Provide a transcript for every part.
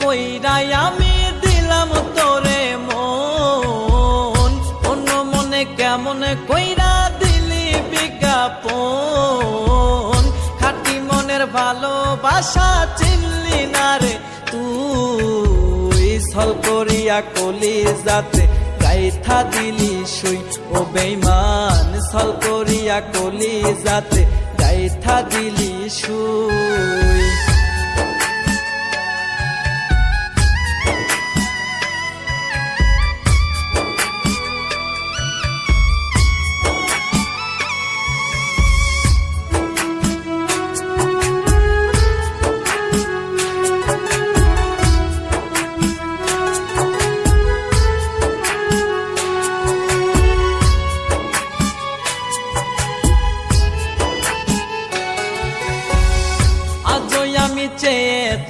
কইরাই আমি দিলাম তোরে মন। অন্য মনে কেমন কইরা দিলি বিজ্ঞাপন। খাটি মনের ভালোবাসা চিনলি না রে তুই। ছল করিয়া কলি যাতে গাইথা দিলি শুই ও বেইমান ছল করিয়া কলি যাতে গাইথা দিলি শুই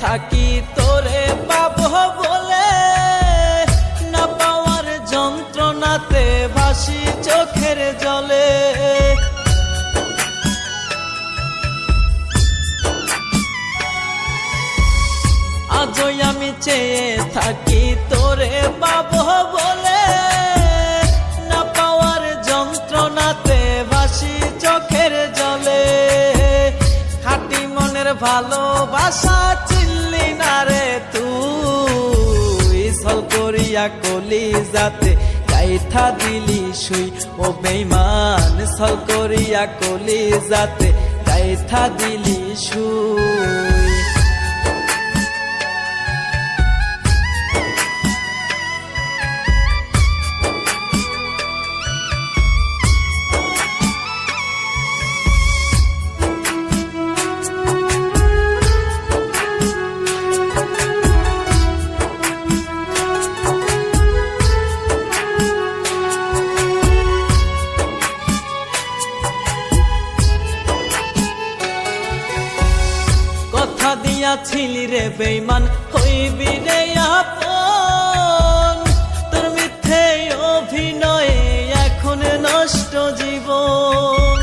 থাকি তোরে পাব বলে। না পাওয়ার যন্ত্রণাতে ভাসি চোখের জলে। আজই আমি চেয়ে থাকি তোরে পাব বলে। ভালোবাসা চিল্লি না রে তুই। সল করিয়া কলি যাতে গাইথা দিলি শুই ও বেইমান সল করিয়া কলি যাতে গাইথা দিলি শুই দিয়াছিলি রে বেইমান হইবি রে আপন। তোর মিথ্যে অভিনয়ে এখন নষ্ট জীবন।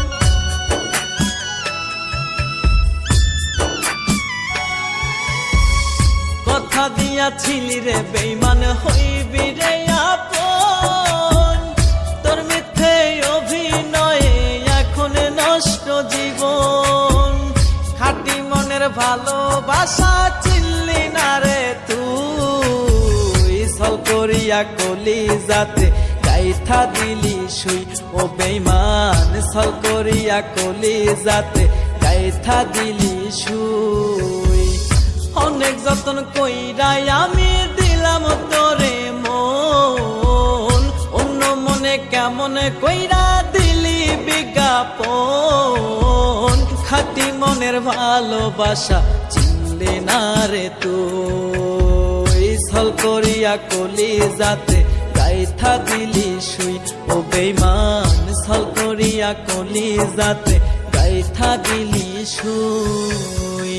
কথা দিয়াছিলি রে বেইমান হইবি রে আপন। তোর মিথ্যে অভিনয়ে এখন নষ্ট জীবন। খাটি ভালোবাসা চিনলি না রে তুই। সল করিয়া কলি যাতে গাইথা দিলি শুই। ও বেইমান সল করিয়া কলি যাতে গাইথা দিলি শুই। অনেক যতন কইরাই আমি দিলাম তোরে মন। অন্য মনে কেমন কইরা দিলি বিজ্ঞাপন। খাটি মনের ভালোবাসা চিনলে না রে তুই করিয়া কলি যাতে গাইথা দিলি শুই। ও বেমান সল করিয়া কলি যাতে গাইথা দিলি শুই।